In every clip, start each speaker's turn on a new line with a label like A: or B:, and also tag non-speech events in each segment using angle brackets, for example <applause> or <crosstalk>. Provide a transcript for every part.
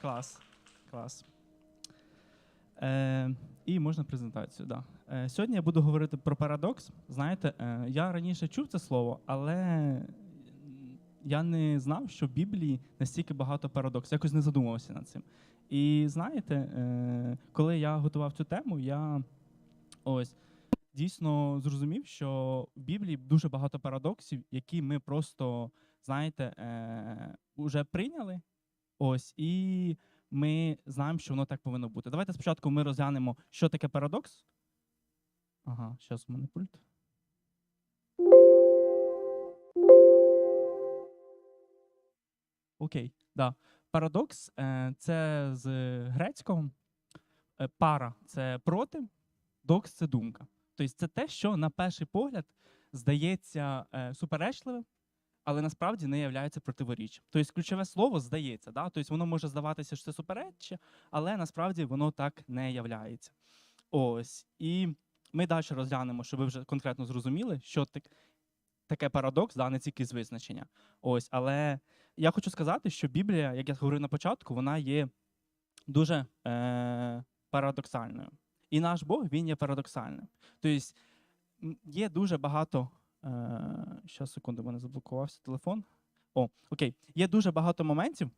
A: Клас. Клас. Е, і можна презентацію. Да. Е, сьогодні я буду говорити про парадокс. Знаєте, е, я раніше чув це слово, але я не знав, що в Біблії настільки багато парадоксів. Якось не задумувався над цим. І знаєте, е, коли я готував цю тему, я ось дійсно зрозумів, що в Біблії дуже багато парадоксів, які ми просто, знаєте, е, вже прийняли. Ось, і ми знаємо, що воно так повинно бути. Давайте спочатку ми розглянемо, що таке парадокс. Ага, зараз у мене пульт. Окей, да. Парадокс е, це з грецького. Е, пара це проти, докс це думка. Тобто це те, що на перший погляд здається е, суперечливим, але насправді не є противоріччям. Тобто ключове слово здається, да? тобто воно може здаватися, що це супереччя, але насправді воно так не являється. Ось. І ми далі розглянемо, щоб ви вже конкретно зрозуміли, що так, таке парадокс, да, не тільки з визначення. Ось, але я хочу сказати, що Біблія, як я говорив на початку, вона є дуже е, парадоксальною. І наш Бог він є парадоксальним. Тобто є дуже багато. Е, Щас, секунду, в мене заблокувався телефон. О, окей. Є дуже багато моментів,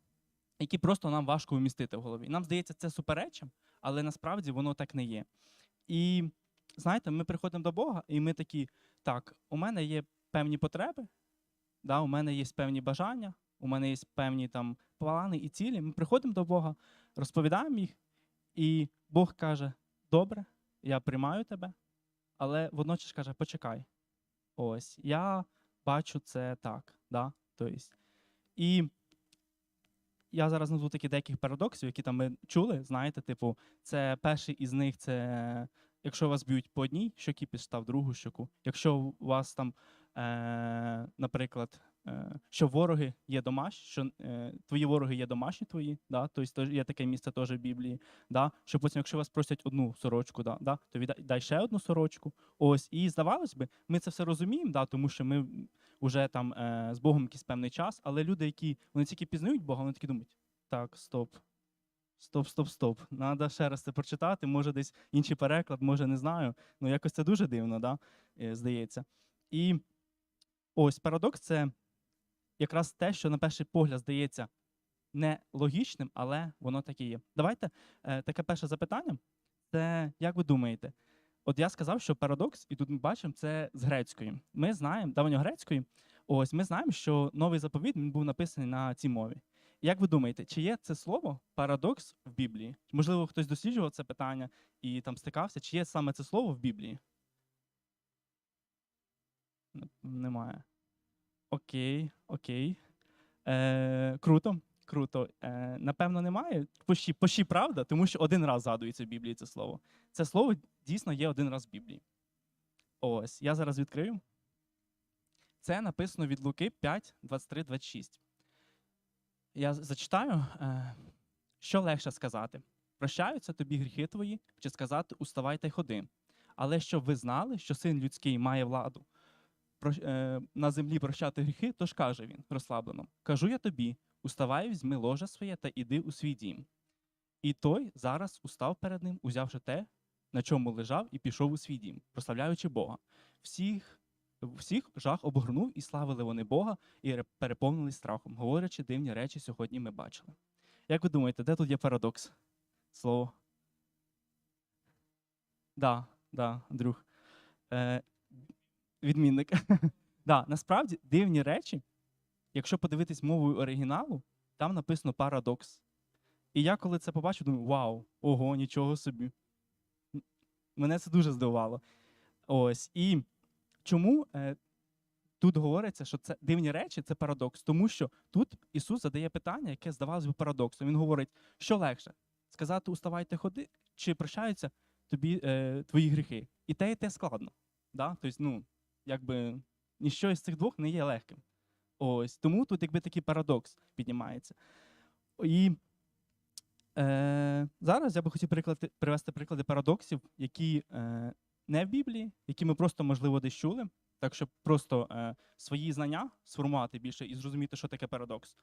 A: які просто нам важко вмістити в голові. Нам здається, це суперечим, але насправді воно так не є. І знаєте, ми приходимо до Бога, і ми такі: так, у мене є певні потреби, да, у мене є певні бажання, у мене є певні там плани і цілі. Ми приходимо до Бога, розповідаємо їх, і Бог каже: Добре, я приймаю тебе, але водночас каже, почекай. Ось, я бачу це так. Да? Тобто, і я зараз назву такі деяких парадоксів, які там ми чули. Знаєте, типу, це перший із них це якщо вас б'ють по одній щокі, підстав другу щоку. Якщо у вас там, е, наприклад, що вороги є домашні, що е, твої вороги є домашні твої, да? тобто є таке місце теж в Біблії, да? що потім, якщо вас просять одну сорочку, да? Да? то віддай дай ще одну сорочку. Ось, і здавалось би, ми це все розуміємо, да? тому що ми вже там е, з Богом якийсь певний час, але люди, які вони тільки пізнають Бога, вони такі думають: так, стоп. Стоп, стоп, стоп. Надо ще раз це прочитати. Може, десь інший переклад, може, не знаю. Ну, якось це дуже дивно, да? е, здається. І ось парадокс це якраз те, що на перший погляд здається нелогічним, але воно так і є. Давайте е, таке перше запитання. Це як ви думаєте? От я сказав, що парадокс, і тут ми бачимо це з грецької. Ми знаємо, давньогрецької, ось ми знаємо, що новий заповіт він був написаний на цій мові. Як ви думаєте, чи є це слово парадокс в Біблії? Можливо, хтось досліджував це питання і там стикався, чи є саме це слово в Біблії? Немає. Окей, окей. Е, круто, круто. Е, напевно, немає. Пощі, пощі правда, тому що один раз згадується в Біблії це слово. Це слово дійсно є один раз в Біблії. Ось, я зараз відкрию. Це написано від Луки 5, 23, 26. Я зачитаю, е, що легше сказати: прощаються тобі гріхи твої, чи сказати уставай та й ходи. Але щоб ви знали, що син людський має владу на землі прощати гріхи, тож каже він розслаблено: Кажу я тобі, уставай, візьми ложе своє та іди у свій дім. І той зараз устав перед ним, узявши те, на чому лежав, і пішов у свій дім, прославляючи Бога. Всіх, всіх жах обгорнув, і славили вони Бога, і ре- переповнились страхом, говорячи дивні речі сьогодні ми бачили. Як ви думаєте, де тут є парадокс? Слово? Да, да, друг. Е, відмінник. <laughs> да, насправді дивні речі, якщо подивитись мовою оригіналу, там написано парадокс. І я коли це побачив, думаю, вау, ого, нічого собі. Мене це дуже здивувало. Ось. І чому е, тут говориться, що це дивні речі це парадокс? Тому що тут Ісус задає питання, яке здавалось би парадоксом. Він говорить, що легше сказати уставайте ходи, чи прощаються тобі е, твої гріхи. І те, і те складно. Да? Тобто, ну, якби ніщо із цих двох не є легким. Ось тому тут якби такий парадокс піднімається. І е, зараз я би хотів приклади, привести приклади парадоксів, які е, не в Біблії, які ми просто, можливо, десь чули, так щоб просто е, свої знання сформувати більше і зрозуміти, що таке парадокс.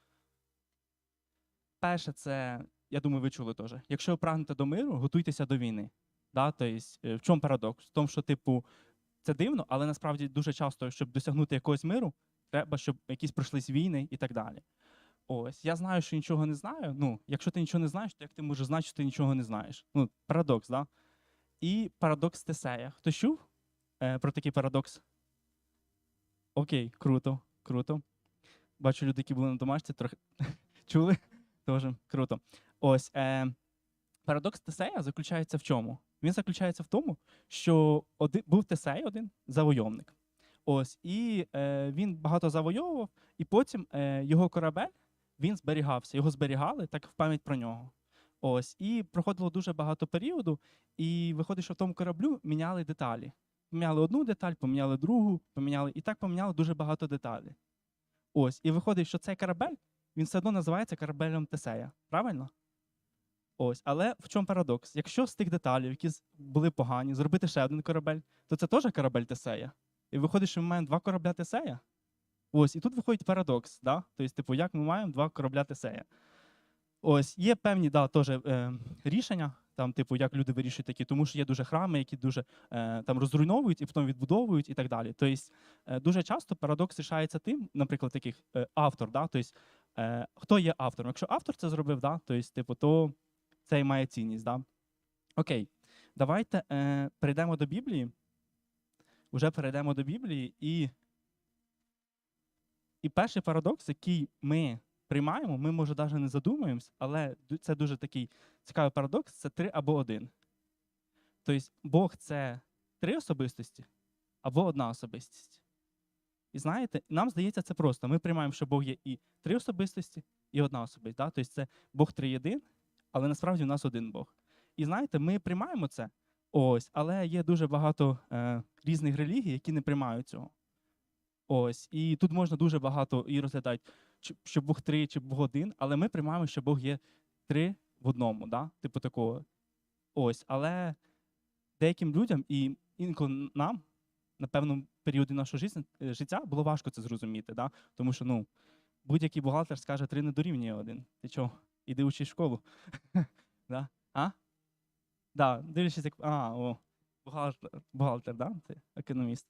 A: Перше, це я думаю, ви чули теж. Якщо ви прагнете до миру, готуйтеся до війни. Да? Тобто, в чому парадокс? В тому, що, типу, це дивно, але насправді дуже часто, щоб досягнути якогось миру, треба, щоб якісь пройшлись війни і так далі. Ось, я знаю, що нічого не знаю. Ну, якщо ти нічого не знаєш, то як ти можеш знати, що ти нічого не знаєш? Ну, парадокс, да? І парадокс Тесея. Хто чув е, про такий парадокс? Окей, круто, круто. Бачу, люди, які були на домашці, трохи <laughs> чули. Тоже круто. Ось е, парадокс Тесея заключається в чому? Він заключається в тому, що один, був Тесей один завойовник. Ось, і е, він багато завойовував, і потім е, його корабель він зберігався, його зберігали так в пам'ять про нього. Ось, і проходило дуже багато періоду, і виходить, що в тому кораблю міняли деталі. Поміняли одну деталь, поміняли другу, поміняли, і так поміняли дуже багато деталей. Ось, і виходить, що цей корабель він все одно називається корабелем Тесея. Правильно? Ось, але в чому парадокс? Якщо з тих деталей, які були погані, зробити ще один корабель, то це теж корабель Тесея. І виходить, що ми маємо два корабля Тесея. Ось, і тут виходить парадокс, да? Тобто, типу, як ми маємо два корабля Тесея. Ось, є певні да, теж, е, рішення, там, типу, як люди вирішують такі, тому що є дуже храми, які дуже е, там розруйновують і потім відбудовують і так далі. Тобто, е, дуже часто парадокс рішається тим, наприклад, таких е, автор, да? тобто, е, хто є автором. Якщо автор це зробив, да? тобто, типу, то це і має цінність. Да? Окей, давайте е, перейдемо до Біблії. Уже перейдемо до Біблії, і, і перший парадокс, який ми приймаємо, ми, може, навіть не задумуємось, але це дуже такий цікавий парадокс це три або один. Тобто Бог це три особистості або одна особистість. І знаєте, нам здається, це просто. Ми приймаємо, що Бог є і три особистості, і одна особистість. Да? Тобто це Бог триєдин, але насправді у нас один Бог. І знаєте, ми приймаємо це, ось, але є дуже багато е, різних релігій, які не приймають цього. Ось. І тут можна дуже багато і розглядати, що Бог три, чи Бог один, але ми приймаємо, що Бог є три в одному, да? типу такого. Ось. Але деяким людям і інколи нам на певному періоді нашого життя, е, було важко це зрозуміти, да? тому що ну, будь-який бухгалтер скаже, три не дорівнює один. Ти чого? Іди учись школу. <laughs> да? А? Да, дивлячись, як. А, о, бухгалтер, бухгалтер, да? Ти економіст.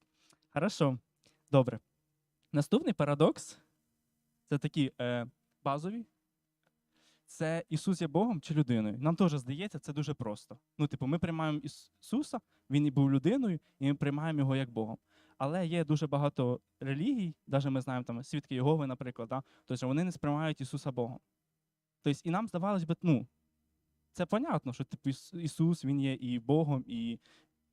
A: Хорошо. Добре. Наступний парадокс це такі е, базові. Це Ісус є Богом чи людиною. Нам теж здається, це дуже просто. Ну, типу, ми приймаємо Ісуса, Він і був людиною, і ми приймаємо його як Богом. Але є дуже багато релігій, навіть ми знаємо там свідки Єгови, наприклад, да? тобто вони не сприймають Ісуса Богом. Тобто, і нам здавалось би, ну, це понятно, що типу, Ісус Він є і Богом, і,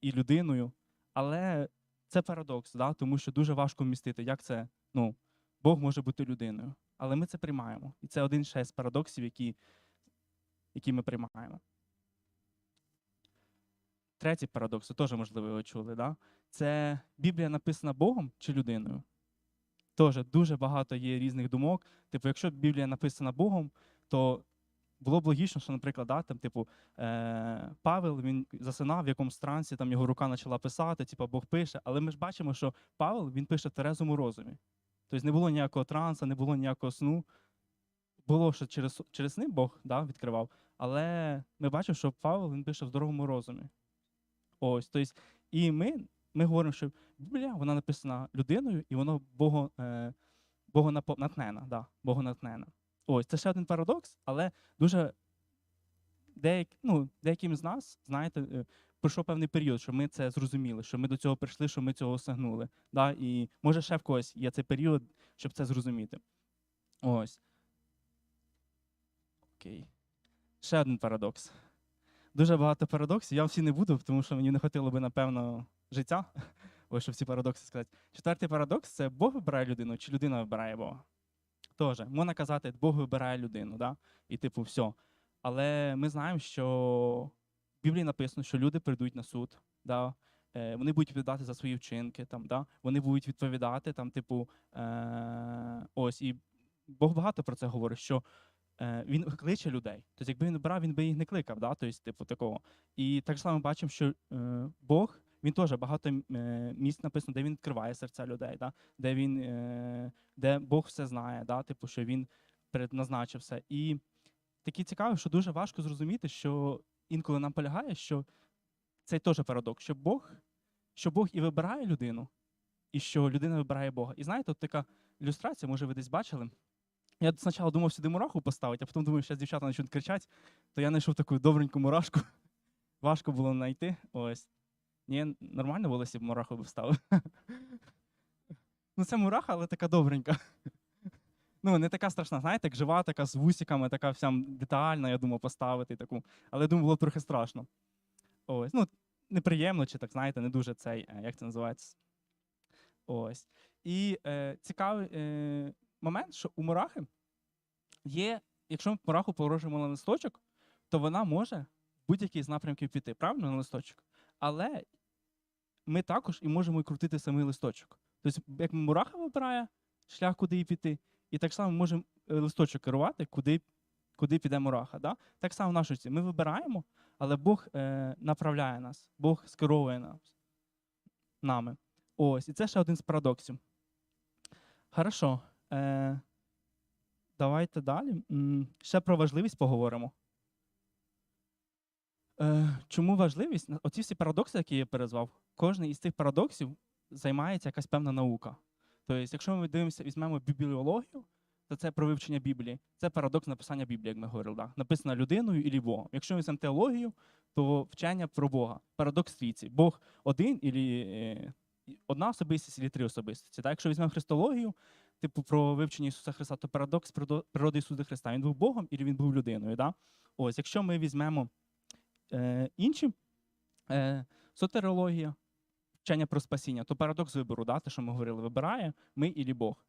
A: і людиною. Але це парадокс, да? тому що дуже важко вмістити, як це ну, Бог може бути людиною. Але ми це приймаємо. І це один ще з парадоксів, які, які ми приймаємо. Третій парадокс, теж, можливо, ви чули, да? це Біблія написана Богом чи людиною. Теж дуже багато є різних думок. Типу, якщо Біблія написана Богом, то було б логічно, що, наприклад, да, там, типу, е, Павел він засинав в якомусь трансі, там його рука почала писати, типу, Бог пише. Але ми ж бачимо, що Павел він пише в терезому розумі. Тобто не було ніякого транса, не було ніякого сну. Було, що через, через сни Бог да, відкривав, але ми бачимо, що Павел він пише в здоровому розумі. Ось, тобто, і ми, ми говоримо, що Біблія вона написана людиною, і воно Бого, е, богонатнена. Да, богонатнена. Ось, це ще один парадокс, але дуже деяк, ну, деяким з нас, знаєте, е, пройшов певний період, що ми це зрозуміли, що ми до цього прийшли, що ми цього осягнули. Да? І може ще в когось є цей період, щоб це зрозуміти. Ось. Окей. Ще один парадокс. Дуже багато парадоксів. Я всі не буду, тому що мені не хотіло би, напевно, життя. Ось, щоб всі парадокси сказати. Четвертий парадокс це Бог вибирає людину, чи людина вибирає Бога. Тоже, можна казати, Бог вибирає людину, да? і типу, все. Але ми знаємо, що в Біблії написано, що люди прийдуть на суд, да? е, вони будуть відповідати за свої вчинки, там, да? вони будуть відповідати, там, типу, е, ось, і Бог багато про це говорить, що е, він кличе людей. Тобто, якби він брав, він би їх не кликав, да? тобто, типу, такого. І так само бачимо, що е, Бог, він теж багато е, місць написано, де він відкриває серця людей, да? де він, е, де Бог все знає, да? типу, що він предназначив все. І такий цікавий, що дуже важко зрозуміти, що інколи нам полягає, що це теж парадокс, що Бог, що Бог і вибирає людину, і що людина вибирає Бога. І знаєте, от така ілюстрація, може, ви десь бачили. Я спочатку думав сюди мураху поставити, а потім думаю, що дівчата почнуть кричати, то я знайшов таку добреньку мурашку. <laughs> Важко було знайти. Ось. Ні, нормально якщо б мураху б вставив. Ну, це мураха, але така добренька. Ну, не така страшна, знаєте, як жива, така з вусиками, така вся детальна, я думав, поставити таку. Але я думаю, було трохи страшно. Ось. Ну, неприємно, чи так, знаєте, не дуже цей, е, як це називається. Ось. І е, цікавий е, момент, що у мурахи є, якщо ми мураху положимо на листочок, то вона може в будь-який з напрямків піти, правильно, на листочок. Але ми також і можемо і крутити самий листочок. Тобто, як мураха вибирає шлях, куди піти, і так само можемо е, листочок керувати, куди, куди піде мураха. Да? Так само в житті. Ми вибираємо, але Бог е, направляє нас, Бог скеровує нас нами. Ось, і це ще один з парадоксів. Хорошо. Е, давайте далі. Ще про важливість поговоримо. Е, чому важливість? Оці всі парадокси, які я перезвав, кожен із цих парадоксів займається якась певна наука. Тобто, якщо ми дивимося, візьмемо бібліологію, то це про вивчення Біблії. Це парадокс написання Біблії, як ми говорили. Да? Написана людиною і Богом. Якщо ми візьмемо теологію, то вчення про Бога. Парадокс трійці. Бог один і одна особистість, і три особистості. Так? Якщо візьмемо христологію, типу про вивчення Ісуса Христа, то парадокс природи Ісуса Христа. Він був Богом і він був людиною. Да? Ось, якщо ми візьмемо е, інші е, сотерологія, вчення про спасіння, то парадокс вибору, да, те, що ми говорили, вибирає ми і Бог.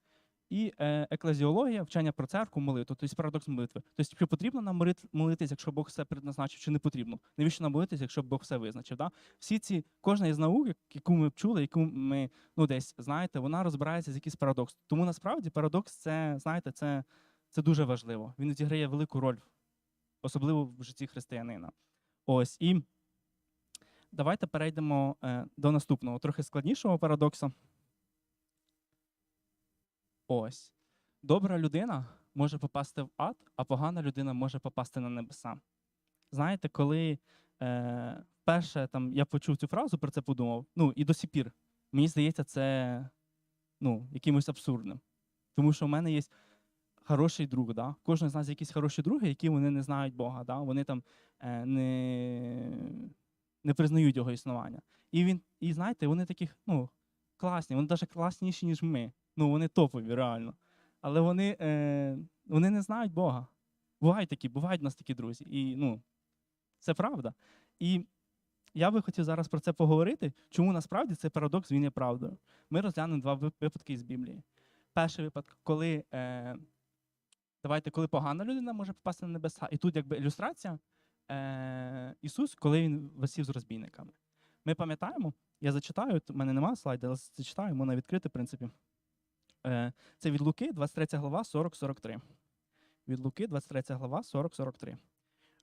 A: І е, еклезіологія, вчення про церкву, молитву, тобто парадокс молитви. Тобто, чи потрібно нам молит- молитись, якщо Бог все предназначив, чи не потрібно? Навіщо нам молитись, якщо Бог все визначив? Да? Всі ці, кожна із наук, яку ми чули, яку ми ну, десь знаєте, вона розбирається з якийсь парадокс. Тому насправді парадокс це, знаєте, це, це дуже важливо. Він відіграє велику роль, особливо в житті християнина. Ось і давайте перейдемо е, до наступного, трохи складнішого парадокса. Ось. Добра людина може попасти в ад, а погана людина може попасти на небеса. Знаєте, коли е, вперше там, я почув цю фразу, про це подумав, ну і до сих пір, мені здається, це ну, якимось абсурдним. Тому що в мене є хороший друг. Да? Кожен з нас якісь хороші други, які вони не знають Бога. Да? Вони там е, не, не признають його існування. І він, і знаєте, вони такі ну, класні, вони навіть класніші, ніж ми. Ну, вони топові, реально. Але вони, е, вони не знають Бога. Бувають такі, бувають у нас такі друзі. І ну, це правда. І я би хотів зараз про це поговорити, чому насправді цей парадокс він є правдою. Ми розглянемо два випадки із Біблії. Перший випадок, коли, е, давайте, коли погана людина може попасти на небеса, і тут якби ілюстрація е, Ісус, коли він висів з розбійниками. Ми пам'ятаємо, я зачитаю, у мене немає слайду, але зачитаю, можна відкрити, в принципі. Е, Це від Луки, 23 глава, 40-43. Від Луки, 23 глава, 40-43.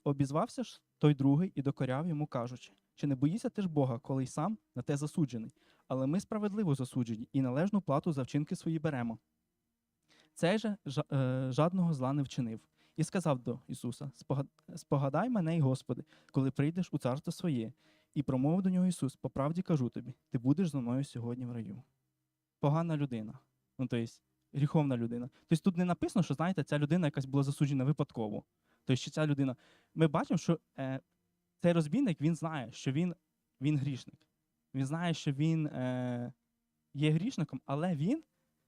A: Обізвався ж той другий і докоряв йому, кажучи: чи не боїшся ти ж Бога, коли й сам на те засуджений? Але ми справедливо засуджені і належну плату за вчинки свої беремо. Цей же е, жадного зла не вчинив. І сказав до Ісуса: Спогадай мене, Господи, коли прийдеш у царство своє. І промовив до нього Ісус: По правді кажу тобі, ти будеш зі мною сьогодні в раю. Погана людина. Ну, тобто, гріховна людина. Тобто тут не написано, що знаєте, ця людина якась була засуджена випадково. Тобто, що ця людина. Ми бачимо, що е, цей розбійник він знає, що він, він грішник. Він знає, що він е, є грішником, але він,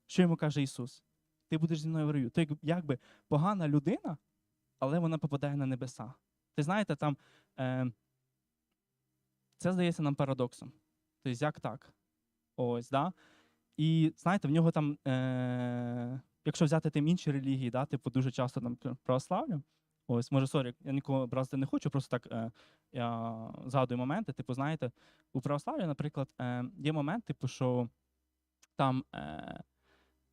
A: що йому каже Ісус? Ти будеш зі мною в раю. Як- якби погана людина, але вона попадає на небеса. Ти знаєте, там е, це здається нам парадоксом. Тобто, як так? Ось, да? І знаєте, в нього там, е, якщо взяти тим інші релігії, да, типу дуже часто там пр- православ'я, ось, може, сорі, я нікого образити не хочу, просто так е, я згадую моменти. Типу, знаєте, у православ'я, наприклад, е, є момент, типу, що там, е,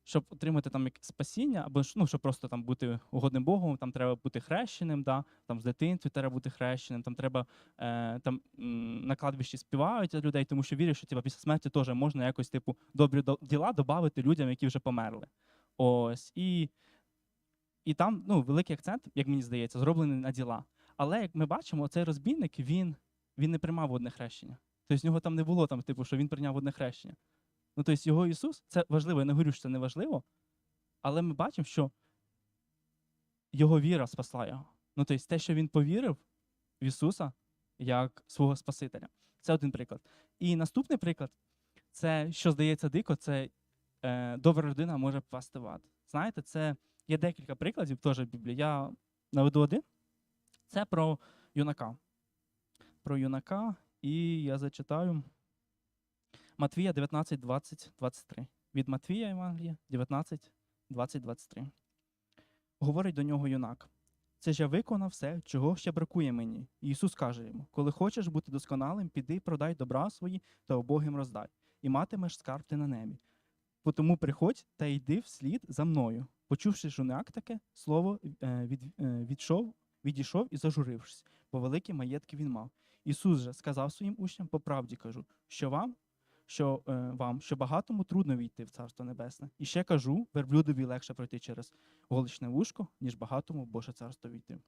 A: щоб отримати там як спасіння, або ну, щоб просто там бути угодним Богом, там треба бути хрещеним, да, там з дитинства треба бути хрещеним, там треба е, там на кладбищі співають людей, тому що вірять, що типу, після смерті теж можна якось типу добрі до- діла додати людям, які вже померли. Ось і І там ну, великий акцент, як мені здається, зроблений на діла. Але як ми бачимо, цей розбійник він, він не приймав водне хрещення. Тобто в нього там не було, там, типу, що він прийняв одне хрещення. Ну, тобто його Ісус, це важливо, я не говорю, що це не важливо, але ми бачимо, що його віра спасла його. Ну, тобто те, що він повірив в Ісуса як свого Спасителя. Це один приклад. І наступний приклад це, що здається дико, це е, добра людина може впасти в ад. Знаєте, це є декілька прикладів теж в Біблії. Я наведу один. Це про юнака. Про юнака, і я зачитаю Матвія 19, 20, 23. Від Матвія Євангелія 19, 20, 23. Говорить до нього юнак. Це ж я виконав все, чого ще бракує мені. І Ісус каже йому: коли хочеш бути досконалим, піди, продай добра свої та убогим роздай, і матимеш скарб ти на небі. Тому приходь та йди вслід за мною. Почувши жунак таке, слово е, від, е, відшов, відійшов і зажурившись, бо великі маєтки він мав. Ісус же сказав своїм учням, по правді кажу, що вам, що е, вам, що багатому трудно війти в Царство Небесне. І ще кажу, верблюдові легше пройти через голичне вушко, ніж багатому Боже царство війти.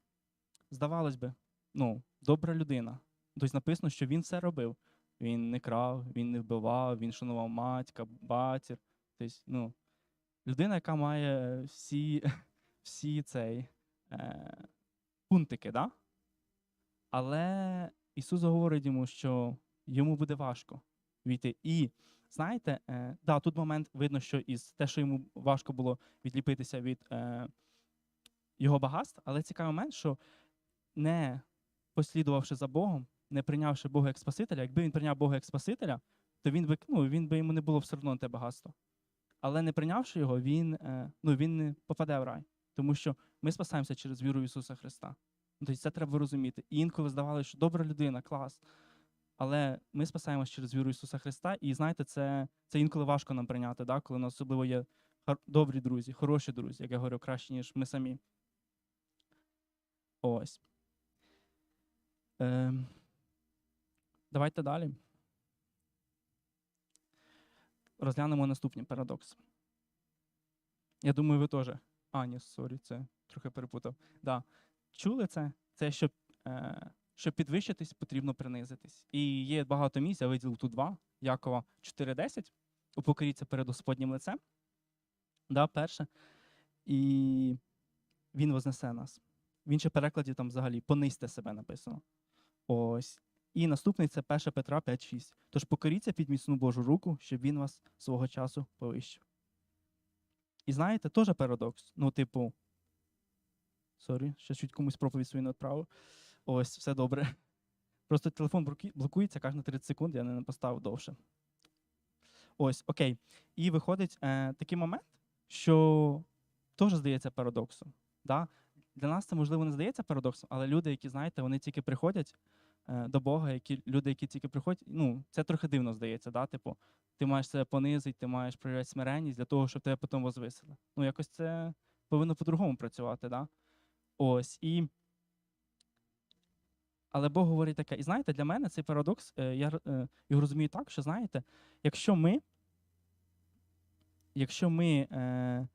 A: Здавалось би, ну, добра людина. Тобто написано, що він все робив. Він не крав, він не вбивав, він шанував матька, батір. Тобто, ну, людина, яка має всі, <laughs> всі цей, е, пунктики, да? але Ісус говорить йому, що йому буде важко війти. І знаєте, е, да, тут момент видно, що із те, що йому важко було відліпитися від е, його багатств, але цікавий момент, що не послідувавши за Богом, не прийнявши Бога як Спасителя, якби він прийняв Бога як Спасителя, то він би, ну, він би йому не було все одно те багатство. Але не прийнявши його, він, е, ну, він не попаде в рай. Тому що ми спасаємося через віру Ісуса Христа. Тобто це треба розуміти. І інколи здавалося, що добра людина, клас. Але ми спасаємося через віру Ісуса Христа, і знаєте, це, це інколи важко нам прийняти, да? коли у нас особливо є добрі друзі, хороші друзі, як я говорю, краще, ніж ми самі. Ось. Ем. Давайте далі. Розглянемо наступний парадокс. Я думаю, ви теж. А, ні, сорі, це трохи перепутав. Да. Чули це? Це щоб, е, щоб підвищитись, потрібно принизитись. І є багато місць, я виділив тут два. Якова 4.10. Упокоріться перед Господнім лицем. Да, перше. І він вознесе нас. В іншому перекладі там взагалі понизьте себе написано. Ось. І наступний це 1 Петра 5.6. Тож покоріться під міцну Божу руку, щоб він вас свого часу повищив. І знаєте, теж парадокс. Ну, типу, сорі, ще чуть комусь проповідь свою не відправив. Ось, все добре. <laughs> Просто телефон блокується кожні 30 секунд, я не поставив довше. Ось, окей. І виходить е, такий момент, що теж здається парадоксом. Да? Для нас це, можливо, не здається парадоксом, але люди, які, знаєте, вони тільки приходять е, до Бога, які, люди, які тільки приходять, ну, це трохи дивно здається. Да? Типу, ти маєш себе понизити, ти маєш проявляти смиренність для того, щоб тебе потім возвисили. Ну, якось це повинно по-другому працювати. Да? Ось. І... Але Бог говорить таке. І знаєте, для мене цей парадокс, е, я е, його розумію так, що знаєте, якщо ми, якщо ми е,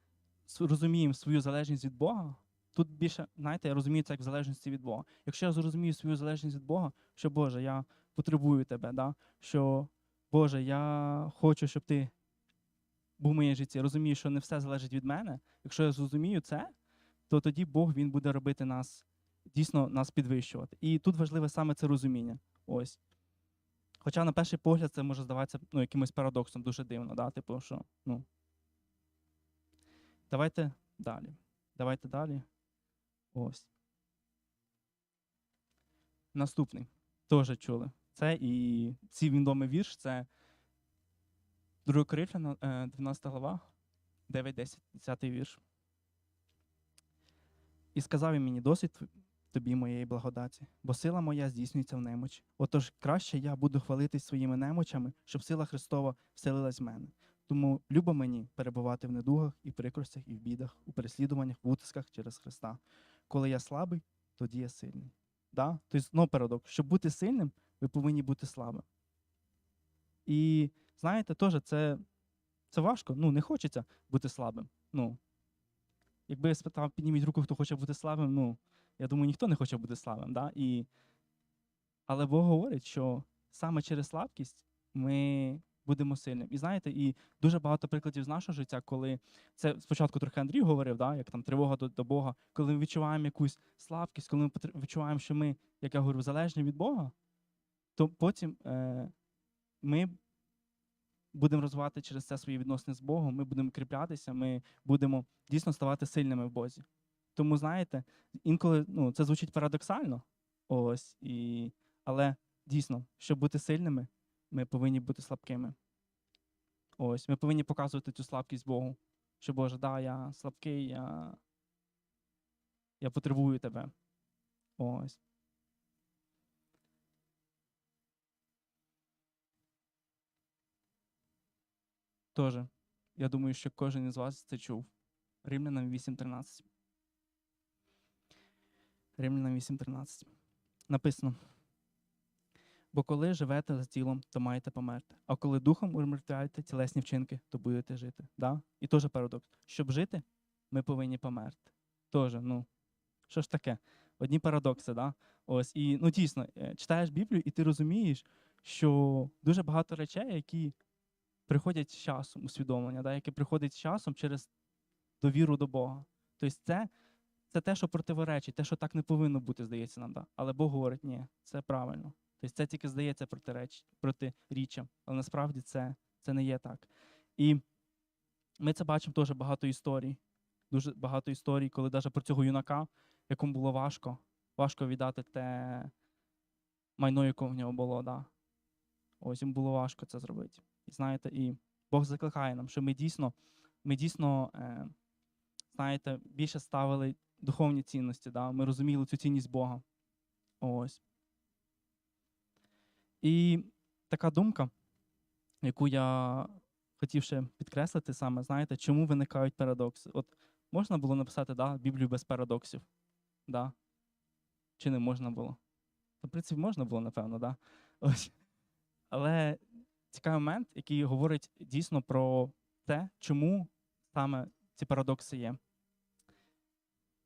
A: розуміємо свою залежність від Бога, тут більше, знаєте, я розумію це як в залежності від Бога. Якщо я зрозумію свою залежність від Бога, що Боже, я потребую тебе, да? що Боже, я хочу, щоб ти був в моєму житті. Розумію, що не все залежить від мене. Якщо я зрозумію це, то тоді Бог він буде робити нас, дійсно нас підвищувати. І тут важливе саме це розуміння. Ось. Хоча на перший погляд це може здаватися ну, якимось парадоксом, дуже дивно, да? типу, що, ну. Давайте далі. Давайте далі. Ось. Наступний. Теж чули. Це і цей відомий вірш це 2 Коринфяна, е, 12 глава, 9, 10, 10 вірш. І сказав він мені досить тобі моєї благодаті, бо сила моя здійснюється в немочі. Отож краще я буду хвалитись своїми немочами, щоб сила Христова вселилась в мене. Тому любо мені перебувати в недугах і прикростях, і в бідах, у переслідуваннях, в утисках через Христа. Коли я слабий, тоді я сильний. Да? Тобто, ну, парадокс. Щоб бути сильним, ви повинні бути слабим. І знаєте, теж це, це важко. Ну, не хочеться бути слабим. Ну, якби я спитав, підніміть руку, хто хоче бути слабим, ну, я думаю, ніхто не хоче бути слабим. Да? І... Але Бог говорить, що саме через слабкість ми будемо сильним. І знаєте, і дуже багато прикладів з нашого життя, коли це спочатку трохи Андрій говорив, да, як там тривога до, до Бога, коли ми відчуваємо якусь слабкість, коли ми відчуваємо, що ми, як я говорю, залежні від Бога, то потім е, ми будемо розвивати через це свої відносини з Богом, ми будемо кріплятися, ми будемо дійсно ставати сильними в Бозі. Тому, знаєте, інколи ну, це звучить парадоксально, ось, і... але дійсно, щоб бути сильними, ми повинні бути слабкими. Ось, ми повинні показувати цю слабкість Богу. Що Боже, да, я слабкий, я, я потребую тебе. Ось. Тоже, я думаю, що кожен із вас це чув. Римлянам 8.13. Римлянам 8.13. Написано. Бо коли живете за тілом, то маєте померти. А коли духом умертвяєте тілесні вчинки, то будете жити. Да? І теж парадокс. Щоб жити, ми повинні померти. Тоже, ну, що ж таке? Одні парадокси, да? Ось, і ну дійсно, е, читаєш Біблію, і ти розумієш, що дуже багато речей, які приходять з часом, усвідомлення, да? які приходять з часом через довіру до Бога. Тобто це, це те, що противоречить, те, що так не повинно бути, здається нам. Да? Але Бог говорить, ні, це правильно. Тобто це тільки здається протиреч, протиріччям, але насправді це, це не є так. І ми це бачимо теж багато історій. Дуже багато історій, коли навіть про цього юнака, якому було важко, важко віддати те майно, яке в нього було. Да. Ось йому було важко це зробити. І знаєте, і Бог закликає нам, що ми дійсно, ми дійсно, е, знаєте, більше ставили духовні цінності. Да? Ми розуміли цю цінність Бога. Ось. І така думка, яку я хотів ще підкреслити саме, знаєте, чому виникають парадокси? От можна було написати да, Біблію без парадоксів? Да? Чи не можна було? В принципі, можна було, напевно, да? Ось. Але цікавий момент, який говорить дійсно про те, чому саме ці парадокси є.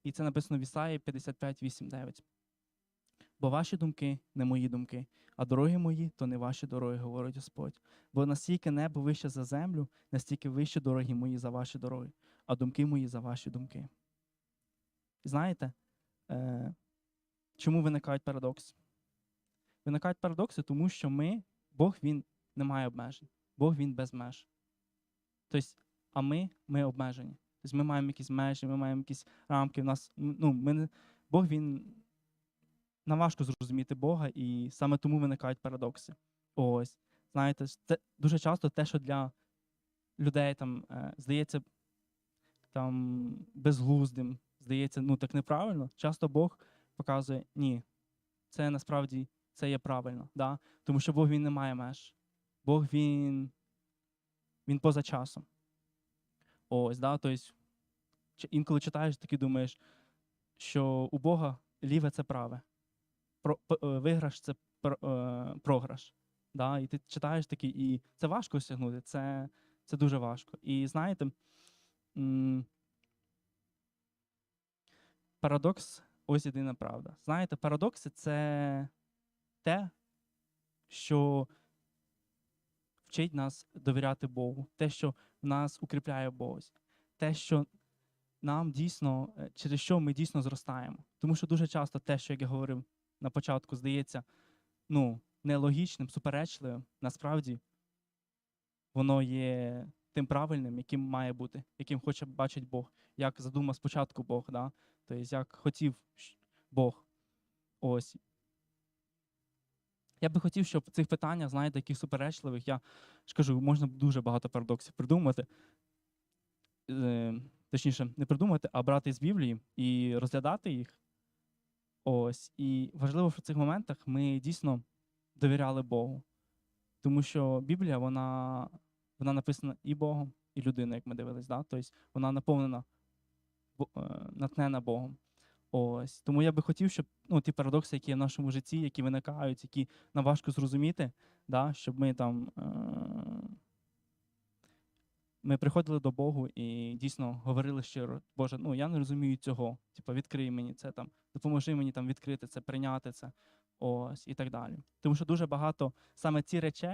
A: І це написано в Ісаї 55, 8, 9. Бо ваші думки не мої думки, а дороги мої то не ваші дороги, говорить Господь. Бо настільки небо вище за землю, настільки вище дороги мої за ваші дороги, а думки мої за ваші думки. Знаєте, е, чому виникають парадокси? Виникають парадокси, тому що ми, Бог він не має обмежень, Бог він без меж. Тобто, а ми, ми обмежені. Тобто ми маємо якісь межі, ми маємо якісь рамки. У нас, ну, ми Бог він нам важко зрозуміти Бога, і саме тому виникають парадокси. Ось, знаєте, це дуже часто те, що для людей там е, здається там безглуздим, здається, ну так неправильно. Часто Бог показує, ні, це насправді це є правильно. Да? Тому що Бог він не має меж. Бог він, він поза часом. Ось, да? тобто, інколи читаєш, таки думаєш, що у Бога ліве це праве про, е, виграш це е, програш. Да? І ти читаєш такий, і це важко осягнути, це, це дуже важко. І знаєте, парадокс ось єдина правда. Знаєте, парадокси це те, що вчить нас довіряти Богу, те, що нас укріпляє Бог, те, що нам дійсно, е, через що ми дійсно зростаємо. Тому що дуже часто те, що як я говорив на початку, здається, ну, нелогічним, суперечливим, насправді воно є тим правильним, яким має бути, яким хоче бачити Бог, як задумав спочатку Бог, да? тобто як хотів Бог. Ось. Я би хотів, щоб в цих питаннях, знаєте, таких суперечливих, я ж кажу, можна дуже багато парадоксів придумати. Е, точніше, не придумати, а брати з Біблії і розглядати їх. Ось. І важливо, що в цих моментах ми дійсно довіряли Богу. Тому що Біблія, вона, вона написана і Богом, і людиною, як ми дивились. Да? Тобто вона наповнена, е, Богом. Ось. Тому я би хотів, щоб ну, ті парадокси, які є в нашому житті, які виникають, які нам важко зрозуміти, да? щоб ми там. Е- ми приходили до Богу і дійсно говорили щиро, Боже, ну я не розумію цього. Типу, відкрий мені це там, допоможи мені там відкрити це, прийняти це. Ось і так далі. Тому що дуже багато саме ці речі,